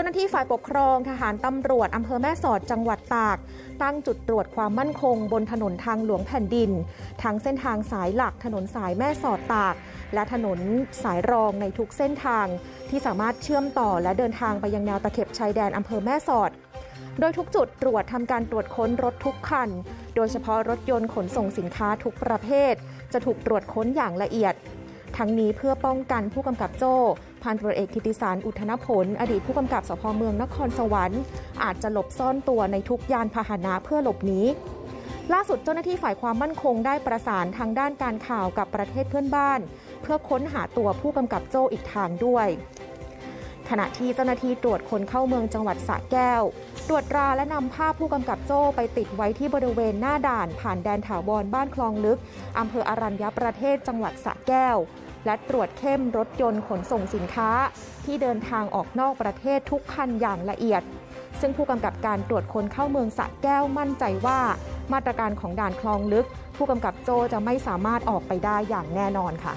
จ้าหน้าที่ฝ่ายปกครองทหารตำรวจอำเภอแม่สอดจังหวัดตาก ตั้งจุดตรวจความมั่นคง บนถนนทางหลวงแผ่นดิน ทั้งเส้นทางสายหลักถนนสายแม่สอดตาก และถนนสายรองในทุกเส้นทาง ที่สามารถเชื่อมต่อและเดินทางไปยังแนวตะเข็บชายแดนอำเภอแม่สอดโดยทุกจุดตรวจทำการตรวจค้นรถทุกคัน โดยเฉพาะรถยนต์ขนส่งสินค้าทุกประเภท จะถูกตรวจค้นอย่างละเอียด ทั้งนี้เพื่อป้องกันผู้กำกับโจ้พันตำรวจเอกทิติสารอุทนผล อดีตผู้กำกับสพเมืองนครสวรรค์อาจจะหลบซ่อนตัวในทุกยานพาหนะเพื่อหลบหนีล่าสุดเจ้าหน้าที่ฝ่ายความมั่นคงได้ประสานทางด้านการข่าวกับประเทศเพื่อนบ้าน เพื่อค้นหาตัวผู้กำกับโจ้อีกทางด้วย ขณะที่เจ้าหน้าที่ตรวจคนเข้าเมืองจังหวัดสระแก้ว ตรวจตราและนำภาพผู้กำกับโจ้ไปติดไว้ที่บริเวณหน้าด่านผ่านแดนถาวรบ้านคลองลึกอำเภออรัญญประเทศจังหวัดสระแก้ว และตรวจเข้มรถยนต์ขนส่งสินค้า ที่เดินทางออกนอกประเทศทุกคันอย่างละเอียด ซึ่งผู้กำกับการตรวจคนเข้าเมืองสระแก้วมั่นใจว่า มาตรการของด่านคลองลึก ผู้กำกับโจจะไม่สามารถออกไปได้อย่างแน่นอนค่ะ